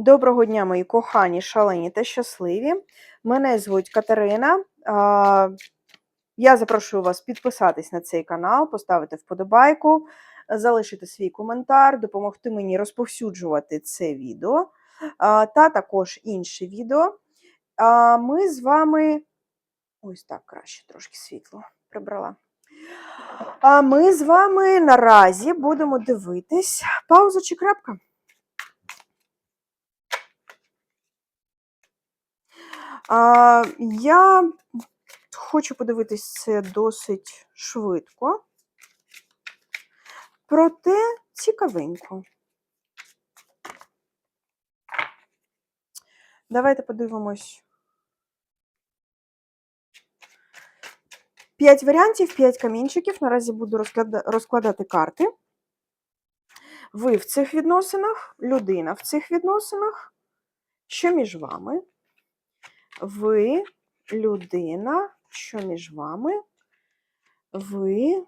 Доброго дня, мої кохані, шалені та щасливі. Мене звуть Катерина. Я запрошую вас підписатись на цей канал, поставити вподобайку, залишити свій коментар, допомогти мені розповсюджувати це відео та також інші відео. Ми з вами. Ось так краще трошки світло прибрала. А ми з вами наразі будемо дивитись пауза чи крапка. А, я хочу подивитись це досить швидко, проте цікавенько. Давайте подивимось. П'ять варіантів, п'ять камінчиків. Наразі буду розкладати карти. Ви в цих відносинах, людина в цих відносинах. Що між вами? Ви людина, що між вами? Ви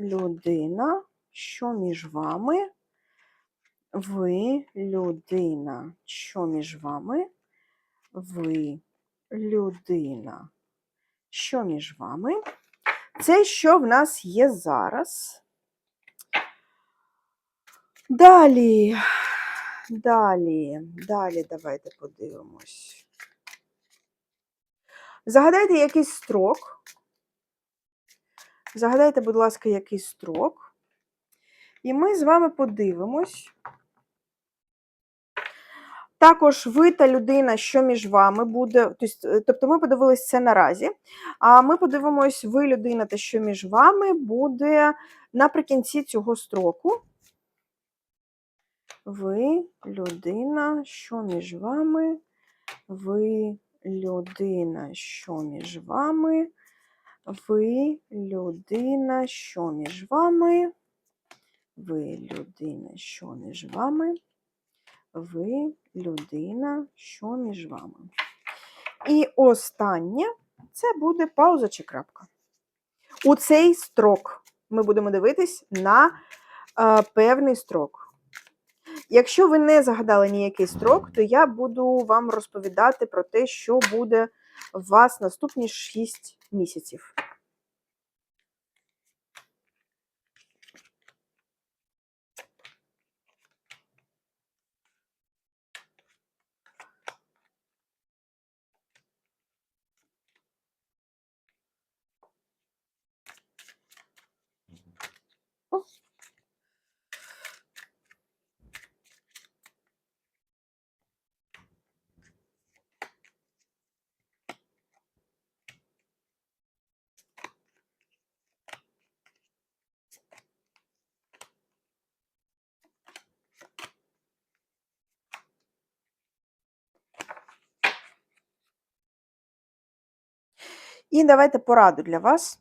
людина, що між вами? Ви людина, що між вами? Ви людина, що між вами? Це що в нас є зараз. Далі, далі, далі давайте подивимось. Загадайте якийсь строк. Загадайте, будь ласка, якийсь строк. І ми з вами подивимось. Також ви та людина, що між вами буде. Тобто, тобто ми подивилися це наразі. А ми подивимось, ви людина та що між вами буде наприкінці цього строку. Ви людина, що між вами. Ви людина, що між вами. Ви людина, що між вами. Ви людина, що між вами. Ви людина, що між вами. І останнє це буде пауза чи крапка. У цей строк ми будемо дивитись на е, певний строк. Якщо ви не загадали ніякий строк, то я буду вам розповідати про те, що буде у вас наступні 6 місяців. І давайте пораду для вас.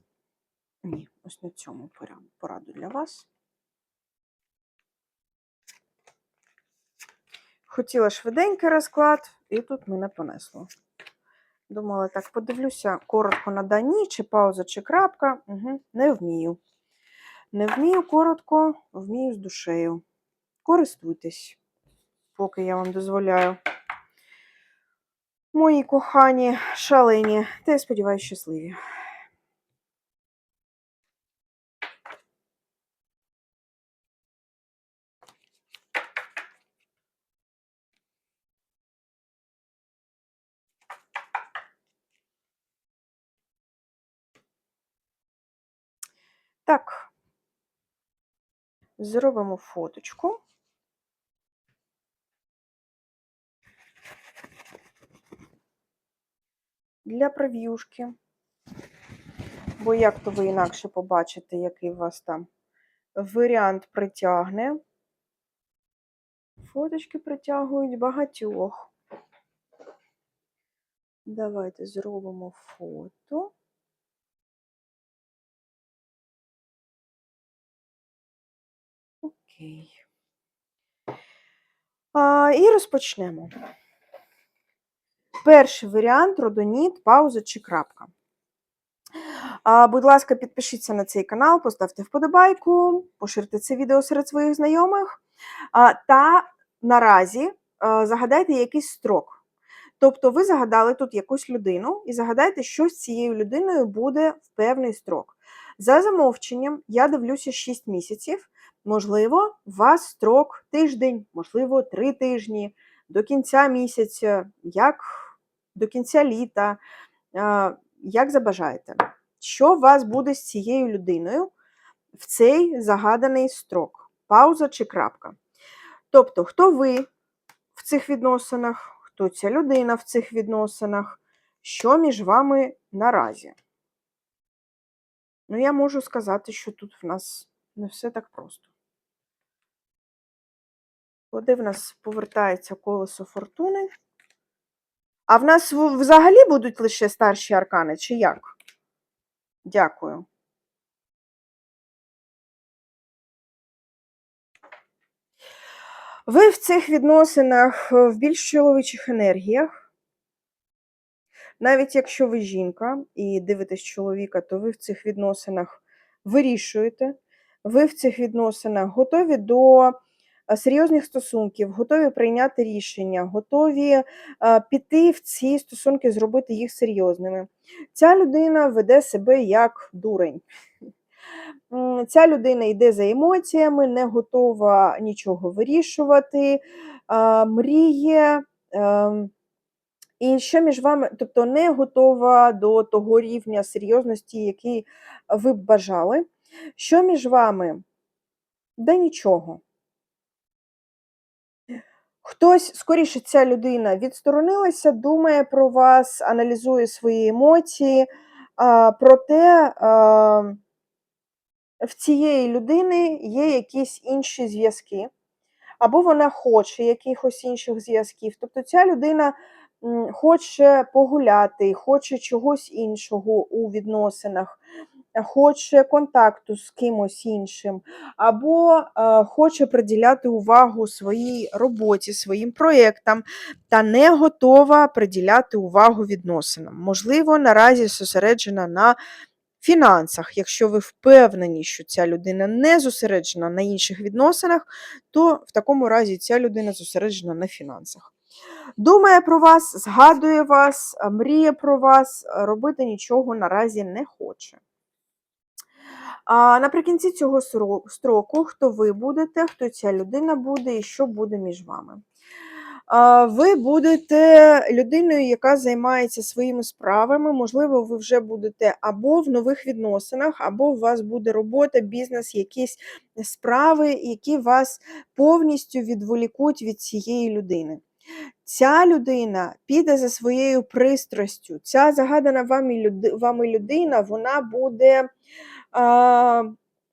Ні, ось на цьому пораду для вас. Хотіла швиденький розклад, і тут мене понесло. Думала, так, подивлюся коротко на дані, чи пауза, чи крапка. Угу. Не вмію. Не вмію коротко, вмію з душею. Користуйтесь, поки я вам дозволяю. Мої кохані, шалені, та я сподіваюся, щасливі. Так, зробимо фоточку. Для прев'юшки. Бо як то ви інакше побачите, який у вас там варіант притягне. Фоточки притягують багатьох. Давайте зробимо фото. Окей. А, і розпочнемо. Перший варіант родоніт, пауза чи крапка. Будь ласка, підпишіться на цей канал, поставте вподобайку, поширте це відео серед своїх знайомих. Та наразі е, загадайте якийсь строк. Тобто ви загадали тут якусь людину і загадайте, що з цією людиною буде в певний строк. За замовченням, я дивлюся 6 місяців. Можливо, у вас строк тиждень, можливо, 3 тижні, до кінця місяця, як до кінця літа, як забажаєте. Що у вас буде з цією людиною в цей загаданий строк? Пауза чи крапка? Тобто, хто ви в цих відносинах, хто ця людина в цих відносинах, що між вами наразі? Ну, я можу сказати, що тут в нас не все так просто. Куди в нас повертається колесо фортуни? А в нас взагалі будуть лише старші аркани, чи як? Дякую. Ви в цих відносинах е, в більш чоловічих енергіях. Навіть якщо ви жінка і дивитесь чоловіка, то ви в цих відносинах вирішуєте. Ви в цих відносинах готові до серйозних стосунків, готові прийняти рішення, готові е, піти в ці стосунки, зробити їх серйозними. Ця людина веде себе як дурень. Ця людина йде за емоціями, не готова нічого вирішувати, мріє. ем, І що між вами, тобто не готова до того рівня серйозності, який ви б бажали. Що між вами? Да нічого. Хтось, скоріше, ця людина відсторонилася, думає про вас, аналізує свої емоції, а, проте а, в цієї людини є якісь інші зв'язки, або вона хоче якихось інших зв'язків. Тобто ця людина хоче погуляти, хоче чогось іншого у відносинах, хоче контакту з кимось іншим, або е, хоче приділяти увагу своїй роботі, своїм проєктам, та не готова приділяти увагу відносинам. Можливо, наразі зосереджена на фінансах. Якщо ви впевнені, що ця людина не зосереджена на інших відносинах, то в такому разі ця людина зосереджена на фінансах. Думає про вас, згадує вас, мріє про вас, робити нічого наразі не хоче. А наприкінці цього строку, хто ви будете, хто ця людина буде і що буде між вами. Ви будете людиною, яка займається своїми справами. Можливо, ви вже будете або в нових відносинах, або у вас буде робота, бізнес, якісь справи, які вас повністю відволікуть від цієї людини. Ця людина піде за своєю пристрастю. Ця загадана вами людина, вона буде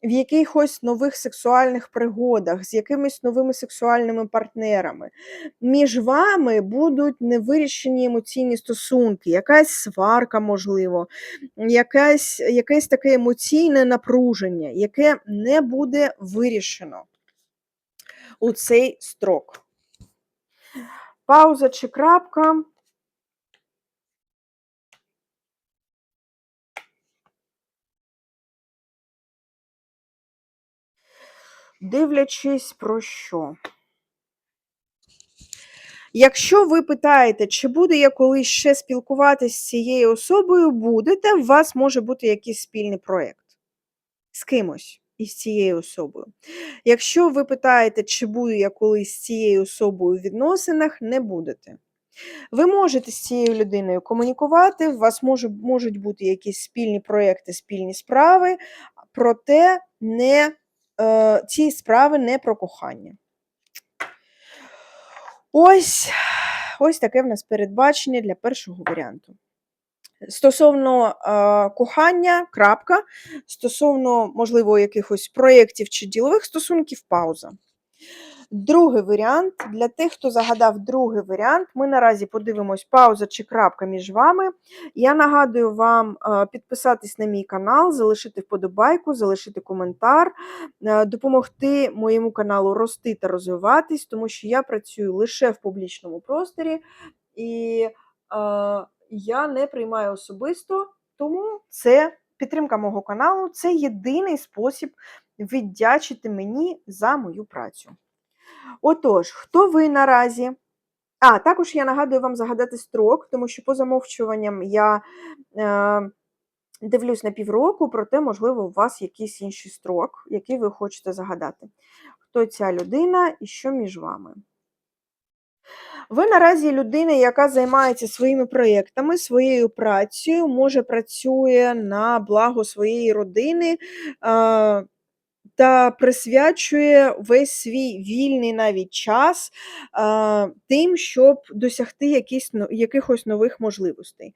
в якихось нових сексуальних пригодах, з якимись новими сексуальними партнерами. Між вами будуть невирішені емоційні стосунки, якась сварка, можливо, якась, якесь таке емоційне напруження, яке не буде вирішено у цей строк. Пауза чи крапка. Дивлячись про що. Якщо ви питаєте, чи буду я колись ще спілкуватися з цією особою, будете, у вас може бути якийсь спільний проєкт з кимось із цією особою. Якщо ви питаєте, чи буду я колись з цією особою в відносинах, не будете. Ви можете з цією людиною комунікувати, у вас може, можуть бути якісь спільні проєкти, спільні справи, проте не, е, ці справи не про кохання. Ось, ось таке в нас передбачення для першого варіанту. Стосовно е, кохання, крапка, стосовно, можливо, якихось проєктів чи ділових стосунків, пауза. Другий варіант. Для тих, хто загадав другий варіант, ми наразі подивимось пауза чи крапка між вами. Я нагадую вам е, підписатись на мій канал, залишити вподобайку, залишити коментар, е, допомогти моєму каналу рости та розвиватись, тому що я працюю лише в публічному просторі і е, я не приймаю особисто, тому це підтримка мого каналу це єдиний спосіб віддячити мені за мою працю. Отож, хто ви наразі? А, також я нагадую вам загадати строк, тому що по замовчуванням я е, дивлюсь на півроку, проте, можливо, у вас якийсь інший строк, який ви хочете загадати. Хто ця людина і що між вами? Ви наразі людина, яка займається своїми проєктами, своєю працею, може працює на благо своєї родини. Е, та присвячує весь свій вільний навіть час а, тим, щоб досягти якісь, якихось нових можливостей.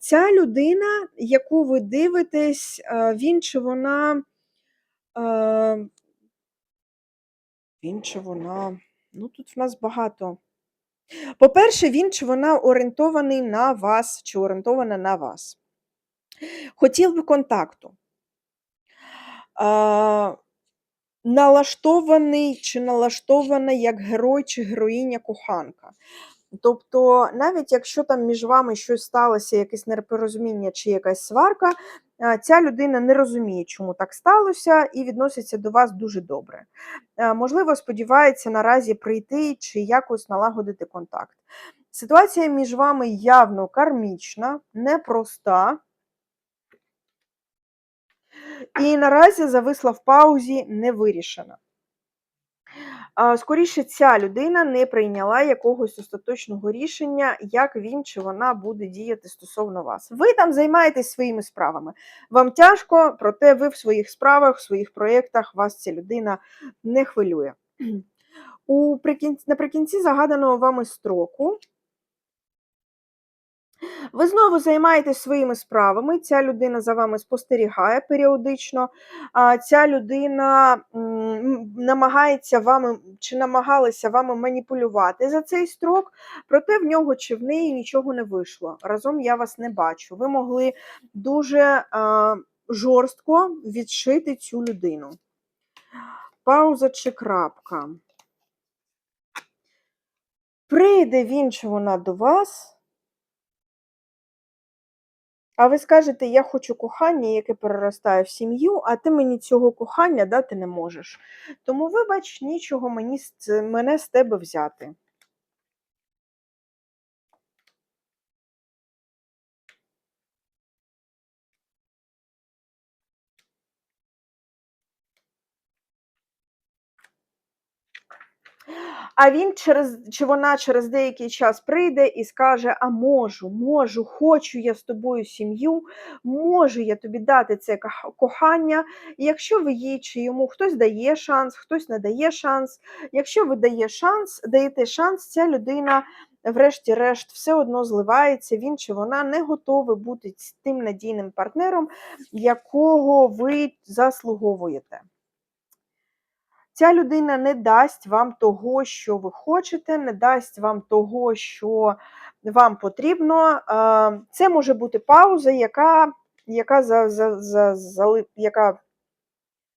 Ця людина, яку ви дивитесь, він чи вона. А, він чи вона. Ну, тут в нас багато. По-перше, він чи вона орієнтований на вас, чи орієнтована на вас. Хотів би контакту. А, налаштований чи налаштована як герой чи героїня коханка. Тобто, навіть якщо там між вами щось сталося, якесь непорозуміння чи якась сварка, ця людина не розуміє, чому так сталося, і відноситься до вас дуже добре. Можливо, сподівається наразі прийти чи якось налагодити контакт. Ситуація між вами явно кармічна, непроста. І наразі зависла в паузі не вирішена. Скоріше, ця людина не прийняла якогось остаточного рішення, як він чи вона буде діяти стосовно вас. Ви там займаєтесь своїми справами. Вам тяжко, проте ви в своїх справах, в своїх проєктах вас ця людина не хвилює. У Наприкінці загаданого вами строку ви знову займаєтесь своїми справами, ця людина за вами спостерігає періодично, ця людина намагається вами чи намагалася вами маніпулювати за цей строк, проте в нього чи в неї нічого не вийшло. Разом я вас не бачу. Ви могли дуже жорстко відшити цю людину. Пауза чи крапка. Прийде він чи вона до вас. А ви скажете, я хочу кохання, яке переростає в сім'ю, а ти мені цього кохання дати не можеш. Тому, вибач, нічого мені, мене з тебе взяти. А він через чи вона через деякий час прийде і скаже: А можу, можу, хочу я з тобою сім'ю, можу я тобі дати це кохання. І якщо ви їй чи йому хтось дає шанс, хтось не дає шанс. Якщо ви дає шанс, даєте шанс, ця людина. Врешті-решт, все одно зливається, він чи вона не готовий бути тим надійним партнером, якого ви заслуговуєте. Ця людина не дасть вам того, що ви хочете, не дасть вам того, що вам потрібно. Це може бути пауза, яка яка, за, за, за, за, яка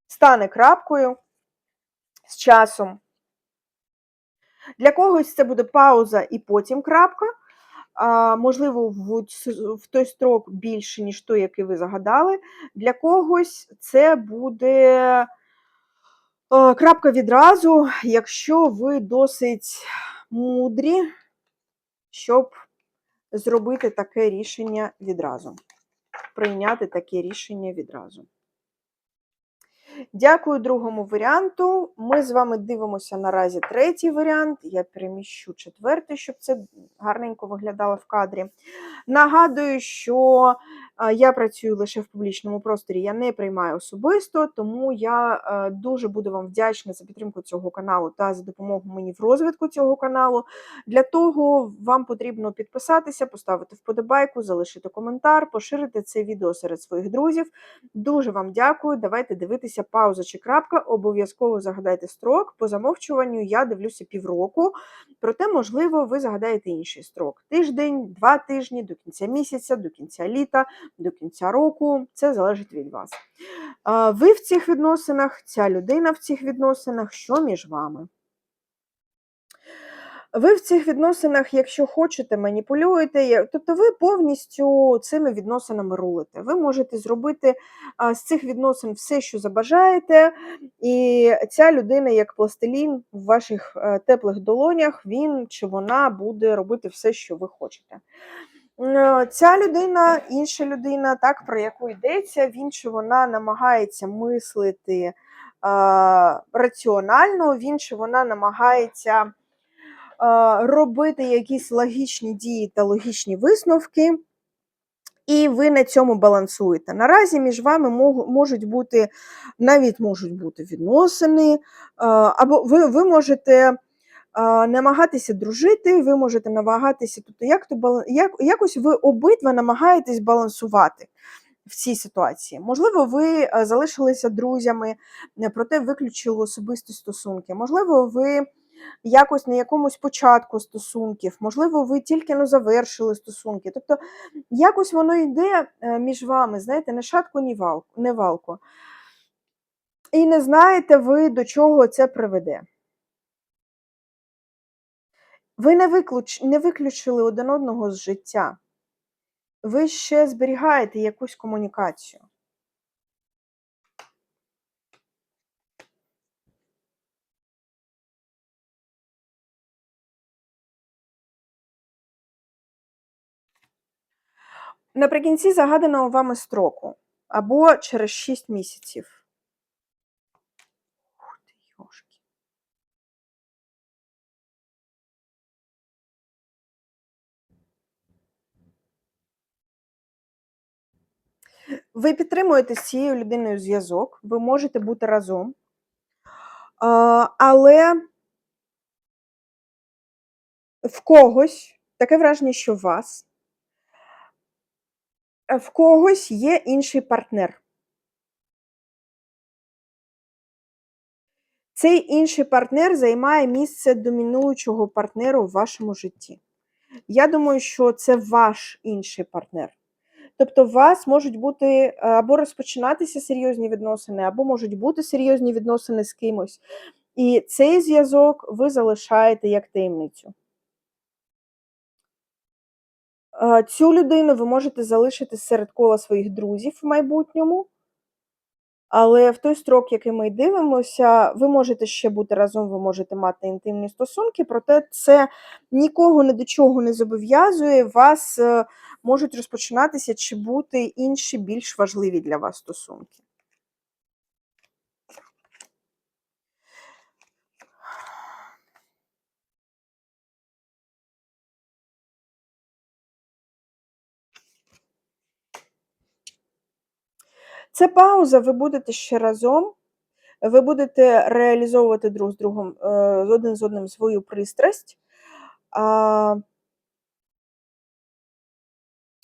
стане крапкою з часом. Для когось це буде пауза і потім крапка. А, Можливо, в, в той строк більше, ніж той, який ви загадали. Для когось це буде. Е, крапка відразу, якщо ви досить мудрі, щоб зробити таке рішення відразу, прийняти таке рішення відразу. Дякую другому варіанту. Ми з вами дивимося наразі третій варіант. Я переміщу четвертий, щоб це гарненько виглядало в кадрі. Нагадую, що я працюю лише в публічному просторі, я не приймаю особисто, тому я дуже буду вам вдячна за підтримку цього каналу та за допомогу мені в розвитку цього каналу. Для того вам потрібно підписатися, поставити вподобайку, залишити коментар, поширити це відео серед своїх друзів. Дуже вам дякую. Давайте дивитися пауза чи крапка. Обов'язково загадайте строк. По замовчуванню я дивлюся півроку, проте, можливо, ви загадаєте інший строк: тиждень, два тижні, до кінця місяця, до кінця літа до кінця року. Це залежить від вас. Ви в цих відносинах, ця людина в цих відносинах, що між вами? Ви в цих відносинах, якщо хочете, маніпулюєте, тобто ви повністю цими відносинами рулите. Ви можете зробити з цих відносин все, що забажаєте, і ця людина, як пластилін в ваших е, теплих долонях, він чи вона буде робити все, що ви хочете. Е, Ця людина, інша людина, так, про яку йдеться, він чи вона намагається мислити е, раціонально, він чи вона намагається е, робити якісь логічні дії та логічні висновки, і ви на цьому балансуєте. Наразі між вами можуть бути, навіть можуть бути відносини, е, або ви, ви можете намагатися дружити, ви можете намагатися, тобто як то як, якось ви обидва намагаєтесь балансувати в цій ситуації. Можливо, ви е, залишилися друзями, е, проте виключили особисті стосунки. Можливо, ви якось на якомусь початку стосунків, можливо, ви тільки ну, завершили стосунки. Тобто, якось воно йде е, між вами, знаєте, не шатку, ні валку, не валку. І не знаєте ви, до чого це приведе. Ви не, виключ... не виключили один одного з життя. Ви ще зберігаєте якусь комунікацію. Наприкінці загаданого вами строку або через 6 місяців. Ви підтримуєте з цією людиною зв'язок, ви можете бути разом, але в когось таке враження, що в вас, е, в когось є інший партнер. Цей інший партнер займає місце домінуючого партнеру в вашому житті. Я думаю, що це ваш інший партнер. Тобто, у вас можуть бути е, або розпочинатися серйозні відносини, або можуть бути серйозні відносини з кимось. І цей зв'язок ви залишаєте як таємницю. Е, Цю людину ви можете залишити серед кола своїх друзів в майбутньому, але в той строк, який ми дивимося, ви можете ще бути разом, ви можете мати інтимні стосунки, проте це нікого ні до чого не зобов'язує. Вас е, можуть розпочинатися чи бути інші більш важливі для вас стосунки. Це пауза, ви будете ще разом, ви будете реалізовувати друг з другом, е, один з одним свою пристрасть.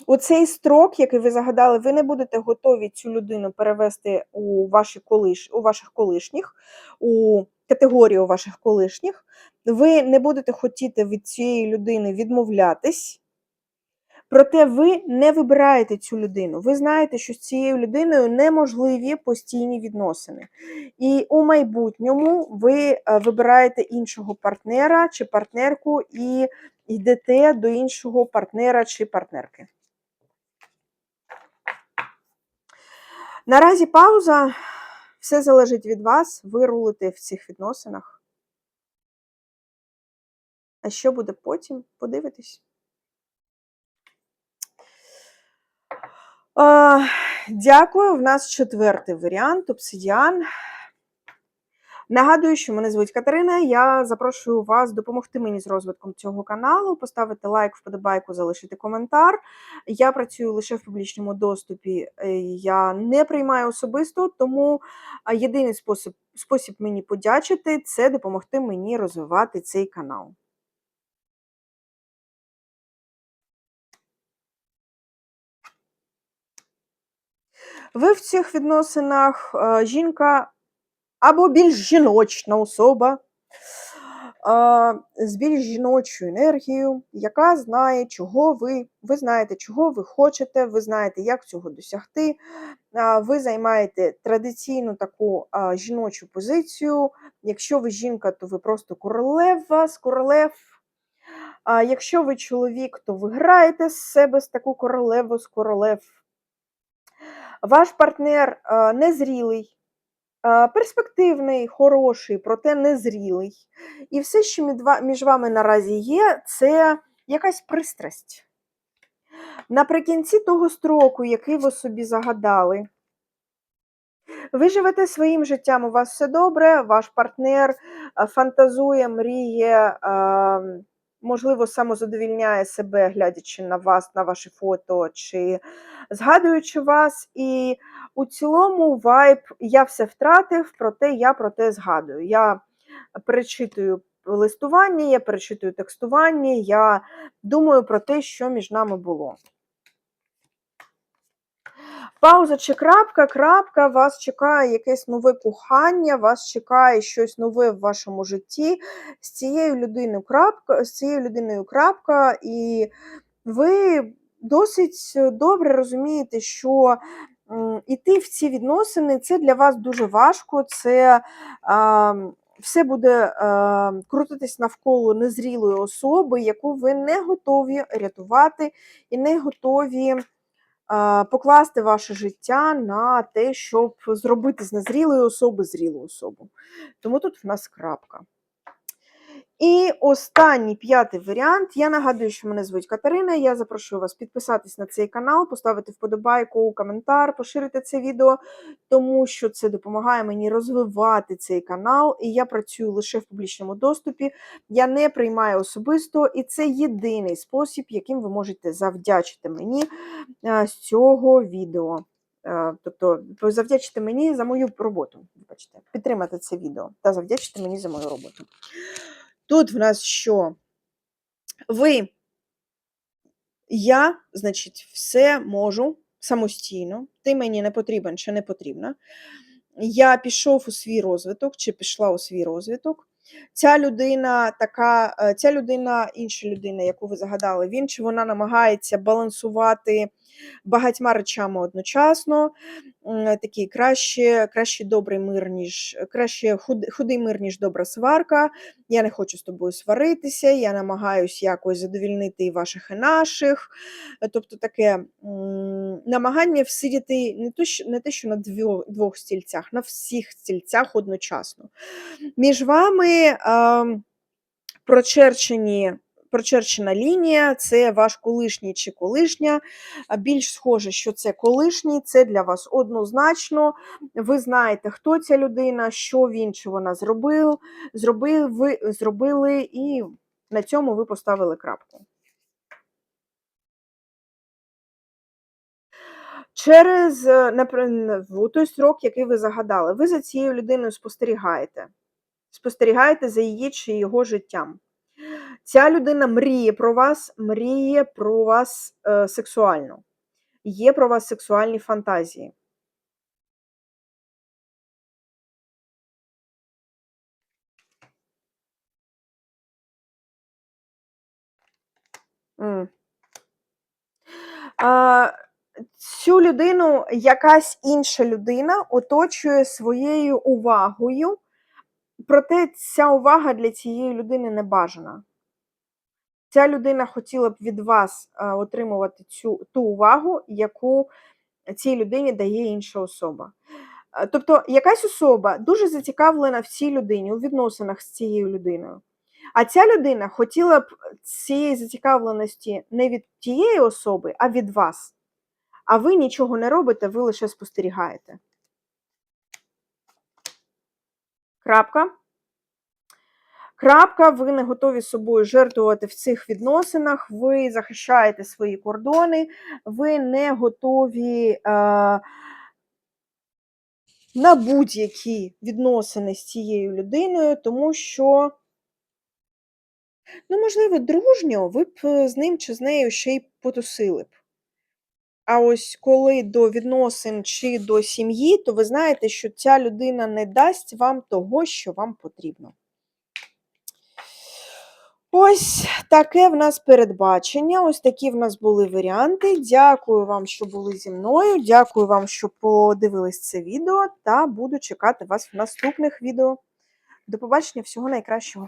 У цей строк, який ви загадали, ви не будете готові цю людину перевести у, ваші колиш, у ваших колишніх, у категорію ваших колишніх. Ви не будете хотіти від цієї людини відмовлятись. Проте ви не вибираєте цю людину. Ви знаєте, що з цією людиною неможливі постійні відносини. І у майбутньому ви е, вибираєте іншого партнера чи партнерку і йдете до іншого партнера чи партнерки. Наразі пауза. Все залежить від вас. Ви рулите в цих відносинах. А що буде потім? Подивитесь. Дякую. В нас четвертий варіант обсидіан. Нагадую, що мене звуть Катерина. Я запрошую вас допомогти мені з розвитком цього каналу, поставити лайк, вподобайку, залишити коментар. Я працюю лише в публічному доступі, е, я не приймаю особисто, тому єдиний спосіб, спосіб мені подячити це допомогти мені розвивати цей канал. Ви в цих відносинах е, жінка або більш жіночна особа з більш жіночою енергією, яка знає, чого ви, ви знаєте, чого ви хочете, ви знаєте, як цього досягти. Ви займаєте традиційну таку жіночу позицію. Якщо ви жінка, то ви просто королева з королев. А якщо ви чоловік, то ви граєте з себе з таку королеву, з королев. Ваш партнер незрілий, перспективний, хороший, проте незрілий. І все, що між вами наразі є, це якась пристрасть. Наприкінці того строку, який ви собі загадали, ви живете своїм життям, у вас все добре, ваш партнер фантазує, мріє, а, можливо, самозадовільняє себе, глядячи на вас, на ваші фото, чи згадуючи вас. І у цілому вайб я все втратив, проте я про те згадую. Я перечитую листування, я перечитую текстування, я думаю про те, що між нами було. Пауза чи крапка, крапка, вас чекає якесь нове кохання, вас чекає щось нове в вашому житті. З цією людиною крапка, з цією людиною крапка, і ви досить добре розумієте, що м, іти в ці відносини це для вас дуже важко. Це а, все буде а, крутитись навколо незрілої особи, яку ви не готові рятувати і не готові покласти ваше життя на те, щоб зробити з незрілої особи зрілу особу. Тому тут в нас крапка. І останній п'ятий варіант. Я нагадую, що мене звуть Катерина. Я запрошую вас підписатись на цей канал, поставити вподобайку, коментар, поширити це відео, тому що це допомагає мені розвивати цей канал. І я працюю лише в публічному доступі. Я не приймаю особисто, і це єдиний спосіб, яким ви можете завдячити мені е, з цього відео. Е, Тобто завдячити мені за мою роботу. Підтримати це відео та завдячити мені за мою роботу. Тут в нас що? Ви, я, значить, все можу самостійно. Ти мені не потрібен чи не потрібна. Я пішов у свій розвиток, чи пішла у свій розвиток. Ця людина, така, е, ця людина, інша людина, яку ви загадали, він чи вона намагається балансувати багатьма речами одночасно. Такий краще, краще добрий мир, ніж краще худий мир, ніж добра сварка. Я не хочу з тобою сваритися, я намагаюся якось задовільнити і ваших, і наших. Тобто таке намагання всидіти не, то, що, не те, що на двох, стільцях, на всіх стільцях одночасно. Між вами прочерчені. Прочерчена лінія це ваш колишній чи колишня. Більш схоже, що це колишній, це для вас однозначно. Ви знаєте, хто ця людина, що він чи вона зробив, зробив, ви зробили, і на цьому ви поставили крапку. Через е, той строк, який ви загадали, ви за цією людиною спостерігаєте. Спостерігаєте за її чи його життям. Ця людина мріє про вас, мріє про вас е, сексуально. Є про вас сексуальні фантазії. М. А, цю людину якась інша людина оточує своєю увагою, проте ця увага для цієї людини не бажана. Ця людина хотіла б від вас а, отримувати цю ту увагу, яку цій людині дає інша особа. Е, Тобто якась особа дуже зацікавлена в цій людині, у відносинах з цією людиною. А ця людина хотіла б цієї зацікавленості не від тієї особи, а від вас. А ви нічого не робите, ви лише спостерігаєте. Крапка. Крапка, ви не готові собою жертвувати в цих відносинах, ви захищаєте свої кордони, ви не готові е, на будь-які відносини з цією людиною, тому що, ну, можливо, дружньо ви б е, з ним чи з нею ще й потусили б. А ось коли до відносин чи до сім'ї, то ви знаєте, що ця людина не дасть вам того, що вам потрібно. Ось таке в нас передбачення. Ось такі в нас були варіанти. Дякую вам, що були зі мною. Дякую вам, що подивились це відео, та буду чекати вас в наступних відео. До побачення, всього найкращого.